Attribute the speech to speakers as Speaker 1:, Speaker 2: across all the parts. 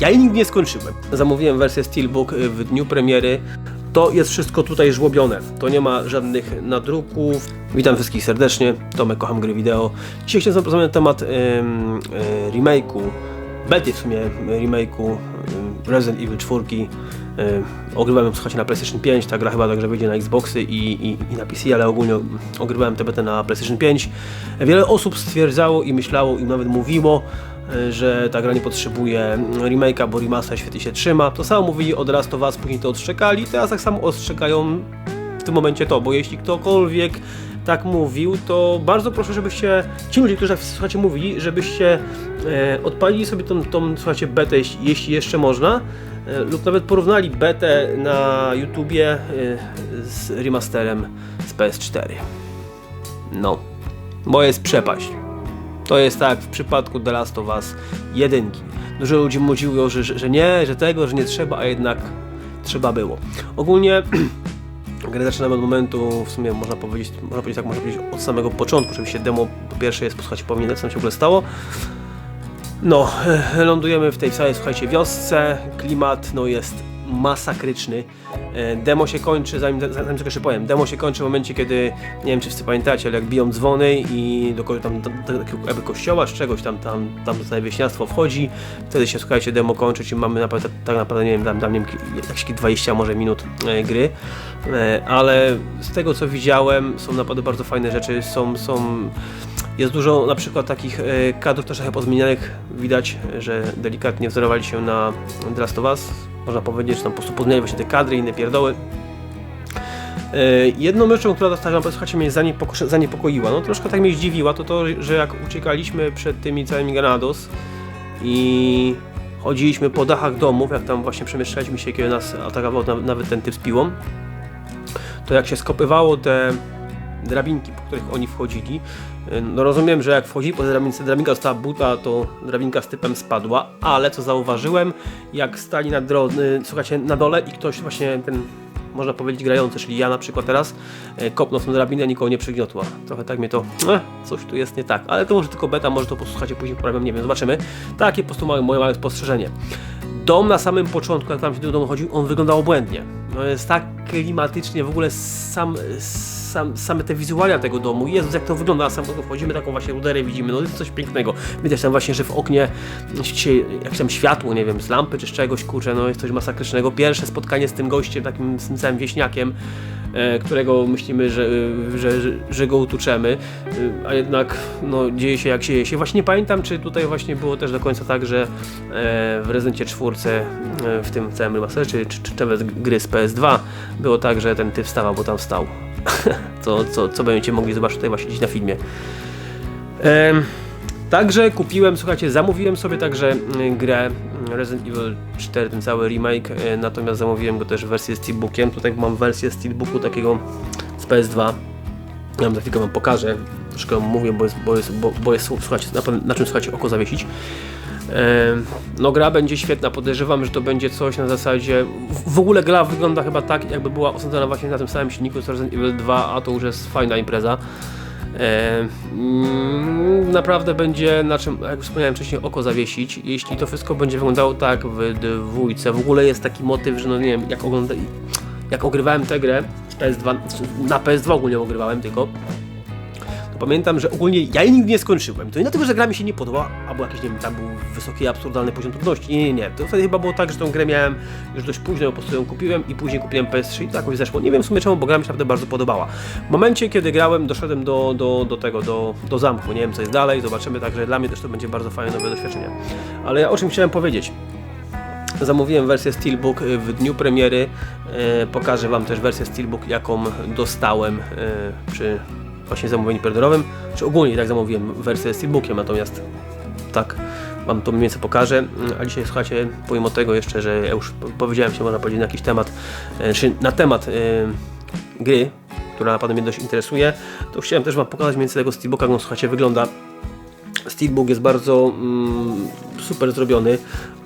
Speaker 1: Ja jej nigdy nie skończyłem. Zamówiłem wersję Steelbook y, w dniu premiery. To jest wszystko tutaj żłobione. To nie ma żadnych nadruków. Witam wszystkich serdecznie. Tomek, kocham gry wideo. Dzisiaj chciałem porozmawiać na temat ym, y, remake'u, bety w sumie remake'u Resident Evil 4. Y, ogrywałem ją słuchajcie na PlayStation 5, ta gra chyba także wyjdzie na Xboxy i, i, i na PC, ale ogólnie ogrywałem tę betę na PlayStation 5. Wiele osób stwierdzało i myślało i nawet mówiło, że ta gra nie potrzebuje remake'a, bo remaster świetnie się trzyma. To samo mówili od Last of Us, później to odszczekali, teraz tak samo ostrzekają w tym momencie to, bo jeśli ktokolwiek tak mówił, to bardzo proszę, żebyście, ci ludzie, którzy tak słuchajcie mówili, żebyście e, odpalili sobie tą, tą słuchajcie, betę, jeśli, jeszcze można, e, lub nawet porównali betę na YouTubie e, z remasterem z PS4. No, bo jest przepaść. To jest tak w przypadku The Last of Us jedynki. Dużo ludzi mówiło, że, że, nie, że tego, że nie trzeba, a jednak trzeba było. Ogólnie grę zaczynamy od momentu, w sumie można powiedzieć, można powiedzieć tak, można powiedzieć od samego początku. Oczywiście demo po pierwsze jest, posłuchajcie, powinien co tam się w ogóle stało. No, lądujemy w tej całej, słuchajcie, wiosce, klimat, no jest masakryczny. E, Demo się kończy, zanim, zanim coś jeszcze powiem, demo się kończy w momencie, kiedy, nie wiem czy wszyscy pamiętacie, ale jak biją dzwony i do tam, tam, takiego jakby kościoła czy czegoś tam, tam, tam to wieśniactwo wchodzi, wtedy się, słuchajcie, demo kończy, czyli mamy naprawdę, tak naprawdę, nie wiem, tam, tam nie wiem, jakieś 20 może minut e, gry, e, ale z tego co widziałem, są naprawdę bardzo fajne rzeczy, są, są jest dużo na przykład takich kadrów trochę pozmienianych. Widać, że delikatnie wzorowali się na The Last of Us. Można powiedzieć, że tam po prostu pozmieniali właśnie te kadry i inne pierdoły. E, Jedną rzeczą, która tak naprawdę mnie zaniepoko- zaniepokoiła, no troszkę tak mnie zdziwiła, to to, że jak uciekaliśmy przed tymi całymi Granados i chodziliśmy po dachach domów, jak tam właśnie przemieszczaliśmy się, kiedy nas atakował na- nawet ten typ z piłą, to jak się skopywało te drabinki, po których oni wchodzili. No rozumiem, że jak wchodzili po drabince, drabinka została buta, to drabinka z typem spadła, ale co zauważyłem, jak stali na drodze, słuchajcie, na dole i ktoś właśnie ten, można powiedzieć grający, czyli ja na przykład teraz, e, kopnął tą drabinę, nikogo nie przygniotła. Trochę tak mnie to, eh, coś tu jest nie tak, ale to może tylko beta, może to posłuchacie później poprawiam, nie wiem, zobaczymy. Takie po prostu małe, moje małe spostrzeżenie. Dom na samym początku, jak tam się do domu chodził, on wyglądał obłędnie. No jest tak klimatycznie, w ogóle sam, sam, same te wizualia tego domu, Jezus jak to wygląda, a sam wchodzimy, taką właśnie ruderę widzimy, no jest coś pięknego. Widać tam właśnie, że w oknie się, jakieś tam światło, nie wiem, z lampy czy z czegoś, kurczę, no jest coś masakrycznego. Pierwsze spotkanie z tym gościem, takim z tym całym wieśniakiem, e, którego myślimy, że, że, że, że go utuczemy, e, a jednak no, dzieje się jak dzieje się. Właśnie nie pamiętam, czy tutaj właśnie było też do końca tak, że e, w Rezydencie 4 e, w tym całym remasterze, czy, czy, czy nawet gry z PS2 było tak, że ten typ wstawał, bo tam wstał. co, co, co będziecie mogli zobaczyć tutaj właśnie gdzieś na filmie. Em, Także kupiłem, słuchajcie, zamówiłem sobie także y, grę y, Resident Evil 4, ten cały remake, y, natomiast zamówiłem go też w wersję Steelbookiem. Tutaj mam wersję Steelbooku takiego z PS2. Ja wam za chwilkę wam pokażę, troszkę mówię, bo jest, bo jest, bo, bo jest słuchajcie, na, na czym słuchajcie oko zawiesić. No gra będzie świetna, podejrzewam, że to będzie coś na zasadzie... W, ogóle gra wygląda chyba tak, jakby była osadzona właśnie na tym samym silniku co Resident Evil 2, a to już jest fajna impreza. Mm, naprawdę będzie na czym, jak wspomniałem wcześniej, oko zawiesić. Jeśli to wszystko będzie wyglądało tak w dwójce, w ogóle jest taki motyw, że no nie wiem, jak ogląda, jak ogrywałem tę grę PS2, na PS2 ogólnie ogrywałem tylko, pamiętam, że ogólnie ja jej nigdy nie skończyłem. To nie dlatego, że gra mi się nie podobała, albo jakiś, nie wiem, tam był wysoki, absurdalny poziom trudności. Nie, nie, nie. To wtedy chyba było tak, że tą grę miałem już dość późno, po prostu ją kupiłem i później kupiłem PS3 i to jakoś zeszło. Nie wiem w sumie czemu, bo gra mi się naprawdę bardzo podobała. W momencie, kiedy grałem, doszedłem do, do, do tego, do, do zamku. Nie wiem, co jest dalej, zobaczymy, także dla mnie też to będzie bardzo fajne nowe doświadczenie. Ale ja o czym chciałem powiedzieć? Zamówiłem wersję Steelbook w dniu premiery. E, Pokażę Wam też wersję Steelbook, jaką dostałem e, przy właśnie zamówieniu preorderowym. Czy ogólnie tak zamówiłem wersję Steelbookiem, natomiast tak Wam to mniej więcej pokażę. A dzisiaj słuchajcie, pomimo tego jeszcze, że ja już po- powiedziałem się, można powiedzieć, na jakiś temat, e, czy na temat e, gry, która naprawdę mnie dość interesuje, to chciałem też Wam pokazać mniej więcej tego Steelbooka, jak on wygląda. Steelbook jest bardzo mm, super zrobiony.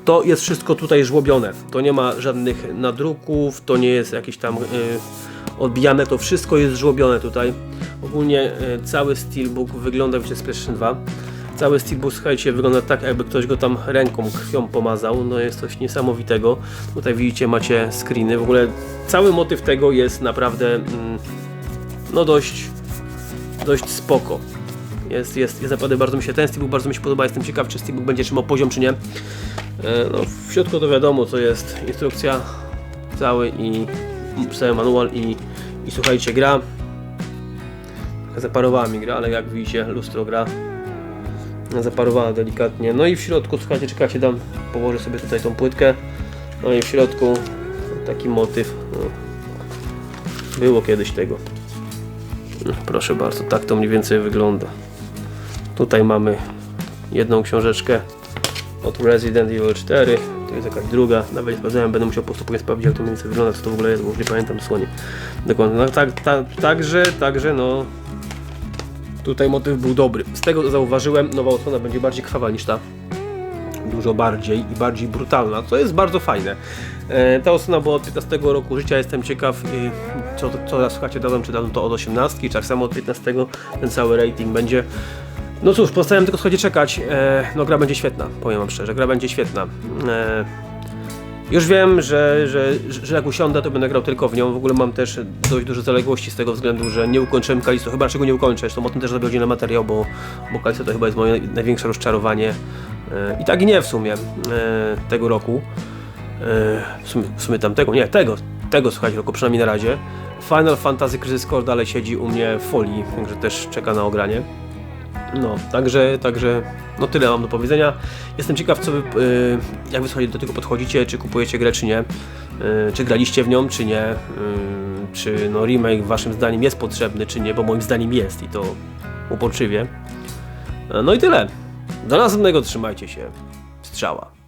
Speaker 1: To jest wszystko tutaj żłobione. To nie ma żadnych nadruków, to nie jest jakieś tam y, odbijane, to wszystko jest żłobione tutaj. Ogólnie y, cały Steelbook wygląda z PlayStation 2. Cały steelbook, słuchajcie, wygląda tak, jakby ktoś go tam ręką krwią pomazał. No jest coś niesamowitego. Tutaj widzicie, macie screeny. W ogóle cały motyw tego jest naprawdę mm, no dość, dość spoko. Jest, jest, jest naprawdę bardzo mi się, ten steelbook bardzo mi się podoba. Jestem ciekaw, czy steelbook będzie trzymał poziom, czy nie. E, No, w środku to wiadomo, co jest instrukcja cały i cały manual i, i słuchajcie, gra zaparowała mi gra, ale jak widzicie, lustro gra zaparowała delikatnie. No i w środku, słuchajcie, czekajcie, dam, położę sobie tutaj tą płytkę. No i w środku taki motyw. No. Było kiedyś tego. No, proszę bardzo, tak to mniej więcej wygląda. Tutaj mamy jedną książeczkę od Resident Evil 4. Tu jest jakaś druga, nawet nie sprawdzałem, będę musiał po prostu sprawdzić jak to mniej więcej wygląda, co to w ogóle jest, bo już nie pamiętam słonie. Dokładnie, no tak, ta, także, także no Tutaj motyw był dobry. Z tego zauważyłem, nowa odsłona będzie bardziej krwawa niż ta. Dużo bardziej i bardziej brutalna, co jest bardzo fajne. E, ta odsłona była od 15 roku życia, jestem ciekaw, y, co, co teraz słuchacie, dadzą, czy dadzą to od 18, czy tak samo od 15 ten cały rating będzie. No cóż, pozostaje tylko słuchajcie czekać. E, no gra będzie świetna, powiem wam szczerze, gra będzie świetna. Już wiem, że, że, że jak usiądę, to będę grał tylko w nią. W ogóle mam też dość duże zaległości z tego względu, że nie ukończyłem Kalisto. Chyba czego nie ukończę, zresztą o tym też zrobię oddzielny materiał, bo, bo Kalisto to chyba jest moje największe rozczarowanie. E, I tak i nie w sumie e, tego roku. E, w, sumie, w sumie tamtego, nie, tego, tego słuchajcie roku, przynajmniej na razie. Final Fantasy Crisis Core dalej siedzi u mnie w folii, także też czeka na ogranie. No, także, także, no tyle mam do powiedzenia. Jestem ciekaw, co wy, y, jak wy do tego podchodzicie, czy kupujecie grę, czy nie, y, czy graliście w nią, czy nie, y, czy no remake waszym zdaniem jest potrzebny, czy nie, bo moim zdaniem jest i to uporczywie. No i tyle. Do następnego trzymajcie się. Strzała.